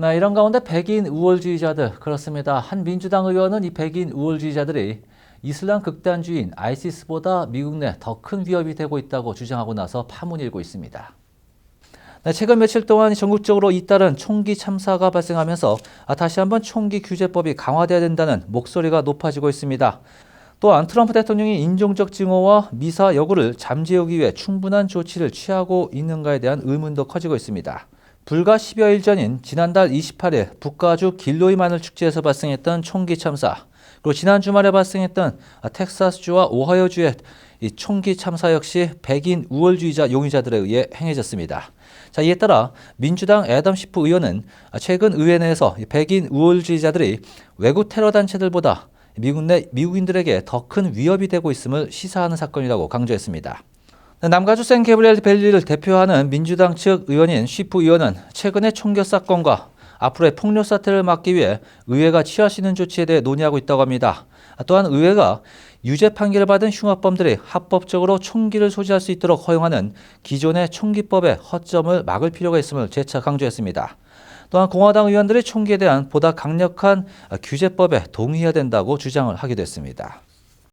네, 이런 가운데 백인 우월주의자들 그렇습니다. 한 민주당 의원은 이 백인 우월주의자들이 이슬람 극단주의인 아이시스보다 미국 내 더 큰 위협이 되고 있다고 주장하고 나서 파문이 일고 있습니다. 네, 최근 며칠 동안 전국적으로 잇따른 총기 참사가 발생하면서 아, 다시 한번 총기 규제법이 강화돼야 된다는 목소리가 높아지고 있습니다. 또한 트럼프 대통령이 인종적 증오와 미사 여구를 잠재우기 위해 충분한 조치를 취하고 있는가에 대한 의문도 커지고 있습니다. 불과 10여일 전인 지난달 28일 북가주 길로이 마늘 축제에서 발생했던 총기 참사, 그리고 지난 주말에 발생했던 텍사스주와 오하이오주의 이 총기 참사 역시 백인 우월주의자 용의자들에 의해 행해졌습니다. 자, 이에 따라 민주당 애덤 시프 의원은 최근 의회 내에서 백인 우월주의자들이 외국 테러 단체들보다 미국 내 미국인들에게 더 큰 위협이 되고 있음을 시사하는 사건이라고 강조했습니다. 남가주 샌게브리엘 밸리를 대표하는 민주당 측 의원인 쉬프 의원은 최근의 총격 사건과 앞으로의 폭력 사태를 막기 위해 의회가 있는 조치에 대해 논의하고 있다고 합니다. 또한 의회가 유죄 판결을 받은 흉악범들이 합법적으로 총기를 소지할 수 있도록 허용하는 기존의 총기법의 허점을 막을 필요가 있음을 재차 강조했습니다. 또한 공화당 의원들이 총기에 대한 보다 강력한 규제법에 동의해야 된다고 주장을 하기도 했습니다.